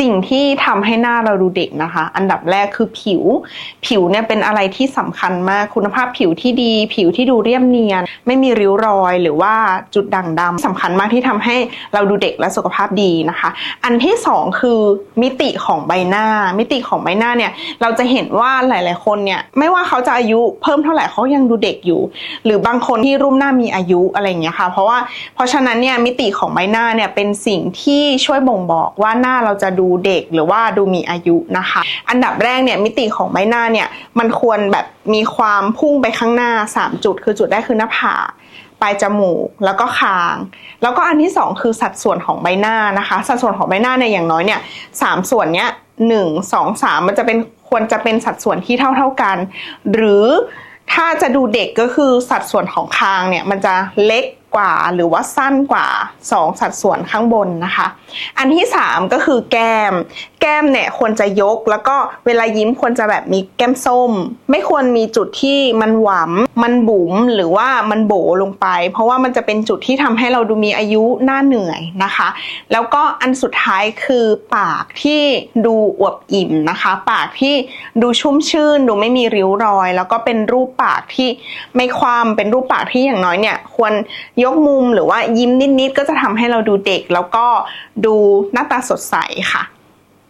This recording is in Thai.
สิ่งที่ทำให้หน้าเราดูเด็กนะคะ อันดับแรกคือผิว ผิวเนี่ยเป็นอะไรที่สำคัญมากคุณภาพผิวที่ดี ผิวที่ดูเรียบเนียน ไม่มีริ้วรอยหรือว่าจุดด่างดำสำคัญมากที่ทำให้เราดูเด็กและสุขภาพดีนะคะ อันที่สองคือมิติของใบหน้า มิติของใบหน้าเนี่ยเราจะเห็นว่าหลาย ๆ คนเนี่ยไม่ว่าเขาจะอายุเพิ่มเท่าไหร่เขายังดูเด็กอยู่ หรือบางคนที่รูปหน้ามีอายุอะไรอย่างเงี้ยค่ะ เพราะว่าเพราะฉะนั้นเนี่ยมิติของใบหน้าเนี่ยเป็นสิ่งที่ช่วยบ่งบอกว่าหน้าเราจะดูเด็กหรือว่าดูมีอายุนะคะ อันดับแรกเนี่ยมิติของใบหน้าเนี่ยมันควรแบบมีความพุ่งไปข้างหน้า 3 จุด คือจุดแรกคือหน้าผากปลายจมูกแล้วก็คาง แล้วก็อันที่สองคือสัดส่วนของใบหน้านะคะ สัดส่วนของใบหน้าเนี่ยอย่างน้อยเนี่ยสามส่วนเนี้ยหนึ่งสองสามมันจะเป็นควรจะเป็นสัดส่วนที่เท่าเท่ากัน หรือถ้าจะดูเด็กก็คือสัดส่วนของคางเนี่ยมันจะเล็ก กว่าหรือว่าสั้นกว่า 2 สัดส่วนข้างบนนะคะ อันที่ 3 ก็คือแก้ม แก้มเนี่ยควรจะยก แล้วก็เวลายิ้มควรจะแบบมีแก้มส้ม ไม่ควรมีจุดที่มันหวำมันบุ๋มหรือว่ามันโบลงไป เพราะว่ามันจะเป็นจุดที่ทำให้เราดูมีอายุหน้าเหนื่อยนะคะ แล้วก็อันสุดท้ายคือปากที่ดูอวบอิ่มนะคะ ปากที่ดูชุ่มชื่น ดูไม่มีริ้วรอย แล้วก็เป็นรูปปากที่ไม่ความเป็นรูปปากที่อย่างน้อยเนี่ยควรยกมุมหรือว่ายิ้มนิดๆก็จะทำให้เราดูเด็ก แล้วก็ดูหน้าตาสดใสค่ะ